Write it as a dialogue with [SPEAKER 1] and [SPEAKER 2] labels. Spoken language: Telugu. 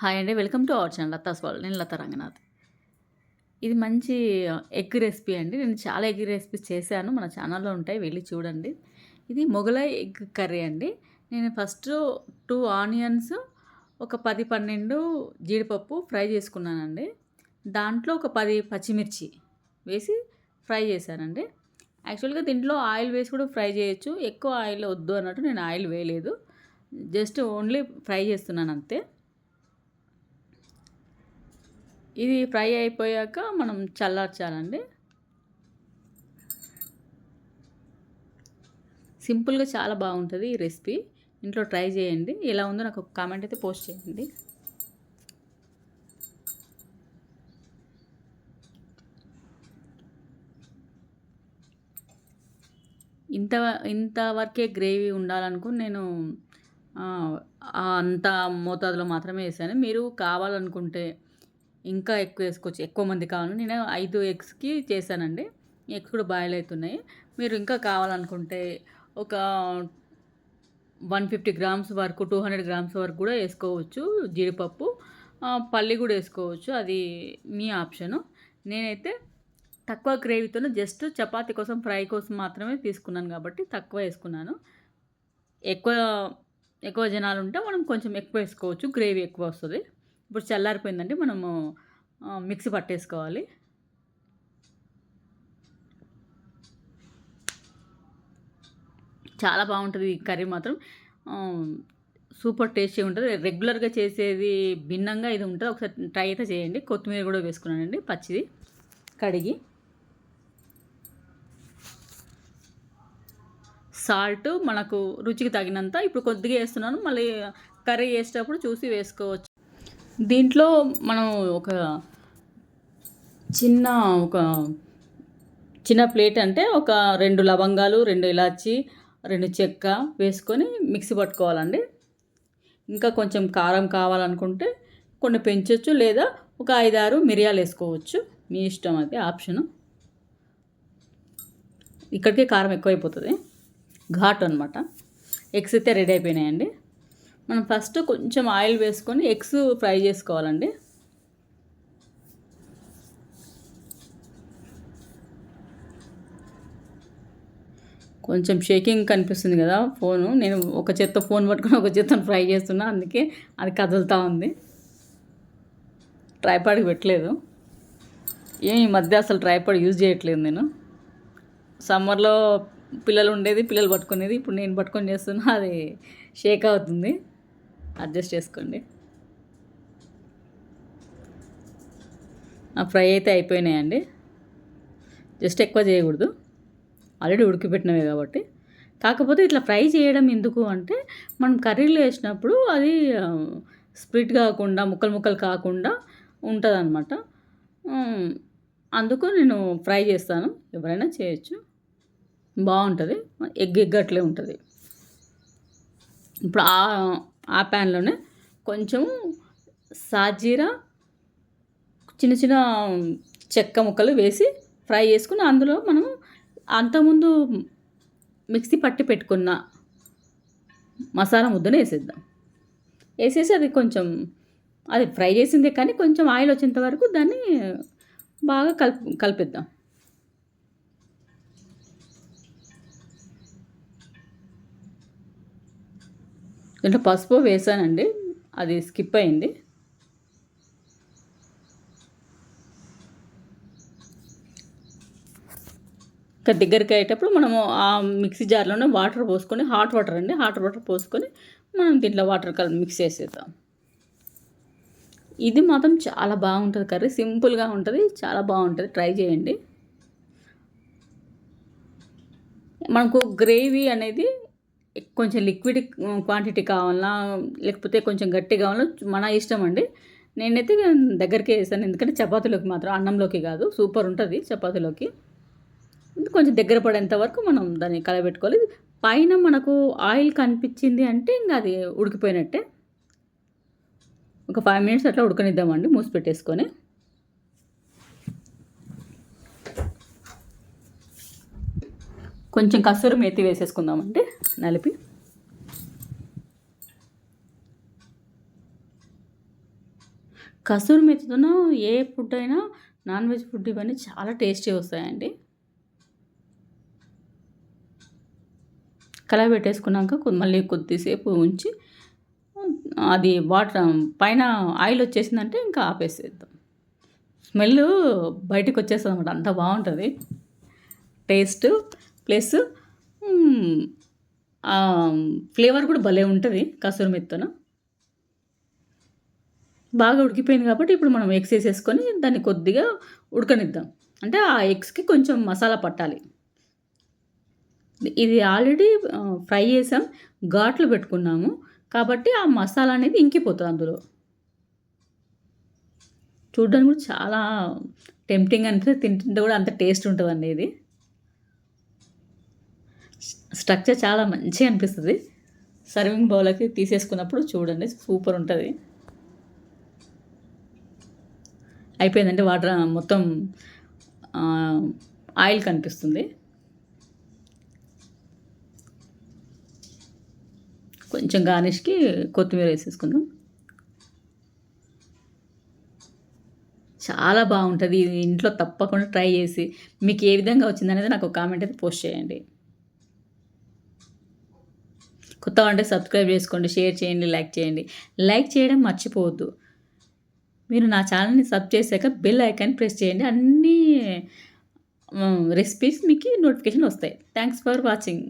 [SPEAKER 1] హాయ్ అండి welcome to our channel Latha's వాళ్ళు నేను లత రంగనాథ్. ఇది మంచి ఎగ్ రెసిపీ అండి. నేను చాలా ఎగ్ రెసిపీస్ చేశాను. మన ఛానల్లో ఉంటాయి వెళ్ళి చూడండి. ఇది మొగలాయ్ ఎగ్ కర్రీ అండి. నేను ఫస్ట్ టూ ఆనియన్స్ ఒక పది పన్నెండు జీడిపప్పు ఫ్రై చేసుకున్నానండి. దాంట్లో ఒక పది పచ్చిమిర్చి వేసి ఫ్రై చేశానండి. యాక్చువల్గా దీంట్లో ఆయిల్ వేసి కూడా ఫ్రై చేయొచ్చు. ఎక్కువ ఆయిల్ వద్దు అన్నట్టు నేను ఆయిల్ వేయలేదు. జస్ట్ ఓన్లీ ఫ్రై చేస్తున్నాను అంతే. ఇది ఫ్రై అయిపోయాక మనం చల్లార్చాలండి. సింపుల్గా చాలా బాగుంటుంది ఈ రెసిపీ. ఇంట్లో ట్రై చేయండి. ఎలా ఉందో నాకు ఒక కామెంట్ అయితే పోస్ట్ చేయండి. ఇంత ఇంతవరకే గ్రేవీ ఉండాలనుకుని నేను అంత మోతాదులో మాత్రమే వేసాను మీరు కావాలనుకుంటే ఇంకా ఎక్కువ వేసుకోవచ్చు. ఎక్కువ మంది కావాలి నేను ఐదు ఎగ్స్కి చేశానండి. ఎగ్స్ కూడా బాయిల్ అవుతున్నాయి. మీరు ఇంకా కావాలనుకుంటే ఒక వన్ ఫిఫ్టీ గ్రామ్స్ వరకు టూ హండ్రెడ్ గ్రామ్స్ వరకు కూడా వేసుకోవచ్చు జీడిపప్పు. పల్లి కూడా వేసుకోవచ్చు. అది మీ ఆప్షను. నేనైతే తక్కువ గ్రేవీతో జస్ట్ చపాతీ కోసం ఫ్రై కోసం మాత్రమే తీసుకున్నాను కాబట్టి తక్కువ వేసుకున్నాను. ఎక్కువ ఎక్కువ జనాలు ఉంటే మనం కొంచెం ఎక్కువ వేసుకోవచ్చు. గ్రేవీ ఎక్కువ వస్తుంది. ఇప్పుడు చల్లారిపోయిందండి మనము మిక్సీ పట్టేసుకోవాలి. చాలా బాగుంటుంది ఈ కర్రీ మాత్రం. సూపర్ టేస్టీ ఉంటుంది. రెగ్యులర్గా చేసేది భిన్నంగా ఇది ఉంటుంది. ఒకసారి ట్రై అయితే చేయండి. కొత్తిమీర కూడా వేసుకున్నానండి పచ్చిది కడిగి. సాల్ట్ మనకు రుచికి తగినంత ఇప్పుడు కొద్దిగా వేస్తున్నాను మళ్ళీ కర్రీ వేసేటప్పుడు చూసి వేసుకోవచ్చు. దీంట్లో మనం ఒక చిన్న ఒక చిన్న ప్లేట్ అంటే ఒక రెండు లవంగాలు రెండు ఇలాచి రెండు చెక్క వేసుకొని మిక్సీ పట్టుకోవాలండి. ఇంకా కొంచెం కారం కావాలనుకుంటే కొన్ని పెంచవచ్చు లేదా ఒక ఐదారు మిరియాలు వేసుకోవచ్చు. మీ ఇష్టం అది ఆప్షను. ఇక్కడికే కారం ఎక్కువైపోతుంది. ఘాట్ అనమాట ఎగ్స్ అయితే రెడీ అయిపోయినాయండి. మనం ఫస్ట్ కొంచెం ఆయిల్ వేసుకొని ఎగ్స్ ఫ్రై చేసుకోవాలండి. కొంచెం షేకింగ్ కనిపిస్తుంది కదా ఫోను నేను ఒక చేత్తో ఫోన్ పట్టుకుని ఒక చేత్తో ఫ్రై చేస్తున్నా అందుకే అది కదులుతూ ఉంది. ట్రైపాడ్కి పెట్టలేదు. ఏం ఈ మధ్య అసలు ట్రైపాడ్ యూజ్ చేయట్లేదు నేను. సమ్మర్లో పిల్లలు ఉండేది పిల్లలు పట్టుకునేది ఇప్పుడు నేను పట్టుకొని చేస్తున్నా అది షేక్ అవుతుంది. అడ్జస్ట్ చేసుకోండి. ఫ్రై అయితే అయిపోయినాయండి. జస్ట్ ఎక్కువ చేయకూడదు. ఆల్రెడీ ఉడికిపెట్టినవే కాబట్టి. కాకపోతే ఇట్లా ఫ్రై చేయడం ఎందుకు అంటే మనం కర్రీలో వేసినప్పుడు అది స్ప్లిట్ కాకుండా ముక్కలు ముక్కలు కాకుండా ఉంటుందన్నమాట. అందుకు నేను ఫ్రై చేస్తాను. ఎవరైనా చేయొచ్చు. బాగుంటుంది. ఎగ్ ఎగ్ అట్లే ఉంటుంది. ఇప్పుడు ఆ ప్యాన్లోనే కొంచెం సాజీరా చిన్న చిన్న చెక్క ముక్కలు వేసి ఫ్రై చేసుకుని అందులో మనం అంతకుముందు మిక్సీ పట్టి పెట్టుకున్న మసాలా ముద్దను వేసేద్దాం. వేసేసి అది కొంచెం అది ఫ్రై చేసిందే కానీ కొంచెం ఆయిల్ వచ్చేంత వరకు దాన్ని బాగా కలిపి కలిపిద్దాం. దీంట్లో పసుపు వేసానండి. అది స్కిప్ అయింది. ఇంకా దగ్గరికి అయ్యేటప్పుడు మనము ఆ మిక్సీ జార్లోనే వాటర్ పోసుకొని హాట్ వాటర్ అండి హాట్ వాటర్ పోసుకొని మనం దీంట్లో వాటర్ కలర్ మిక్స్ చేసేద్దాం. ఇది మాత్రం చాలా బాగుంటుంది కర్రీ సింపుల్గా ఉంటుంది చాలా బాగుంటుంది. ట్రై చేయండి. మనకు గ్రేవీ అనేది కొంచెం లిక్విడ్ క్వాంటిటీ కావాలా లేకపోతే కొంచెం గట్టి కావాలా మన ఇష్టం అండి. నేనైతే దగ్గరికి వేసాను ఎందుకంటే చపాతీలోకి మాత్రం అన్నంలోకి కాదు. సూపర్ ఉంటుంది చపాతీలోకి. కొంచెం దగ్గర పడేంత వరకు మనం దాన్ని కలబెట్టుకోవాలి. పైన మనకు ఆయిల్ కనిపించింది అంటే ఇంకా అది ఉడికిపోయినట్టే. ఒక ఫైవ్ మినిట్స్ అట్లా ఉడకనిద్దామండి మూసి పెట్టేసుకొని. కొంచెం కసూరి మేతి వేసేసుకుందామండి. నలిపి. కసూరి మెతితోను ఏ ఫుడ్ అయినా నాన్ వెజ్ ఫుడ్ ఇవన్నీ చాలా టేస్టీ వస్తాయండి. కలర్ పెట్టేసుకున్నాక మళ్ళీ కొద్దిసేపు ఉంచి అది వాటర్ పైన ఆయిల్ వచ్చేసిందంటే ఇంకా ఆపేసేద్దాం. స్మెల్ బయటికి వచ్చేస్తుంది అనమాట అంత బాగుంటుంది. టేస్ట్ ప్లస్ ఫ్లేవర్ కూడా భలే ఉంటుంది కసూరి మెత్తన. బాగా ఉడికిపోయింది కాబట్టి ఇప్పుడు మనం ఎగ్స్ వేసేసుకొని దాన్ని కొద్దిగా ఉడకనిద్దాం. అంటే ఆ ఎగ్స్కి కొంచెం మసాలా పట్టాలి. ఇది ఆల్రెడీ ఫ్రై చేసాం ఘాట్లు పెట్టుకున్నాము. కాబట్టి ఆ మసాలా అనేది ఇంకిపోతుంది అందులో. చూడడానికి కూడా చాలా టెంప్టింగ్ అనిపిస్తుంది తింటుంటే కూడా అంత టేస్ట్ ఉంటుందండి ఇది. స్ట్రక్చర్ చాలా మంచిగా అనిపిస్తుంది. సర్వింగ్ బౌల్కి తీసేసుకున్నప్పుడు చూడండి సూపర్ ఉంటుంది. అయిపోయిందంటే వాటర్ మొత్తం ఆయిల్ కనిపిస్తుంది. కొంచెం గార్నిష్కి కొత్తిమీర వేసేసుకుందాం. చాలా బాగుంటుంది. ఇంట్లో తప్పకుండా ట్రై చేసి మీకు ఏ విధంగా వచ్చిందనేది నాకు కామెంట్ అయితే పోస్ట్ చేయండి. కొత్త ఉంటే సబ్స్క్రైబ్ చేసుకోండి షేర్ చేయండి లైక్ చేయండి. లైక్ చేయడం మర్చిపోవద్దు. మీరు నా ఛానల్ని సబ్ చేశాక బెల్ ఐకాన్ ప్రెస్ చేయండి. అన్ని రెసిపీస్ మీకు నోటిఫికేషన్ వస్తాయి. Thanks for watching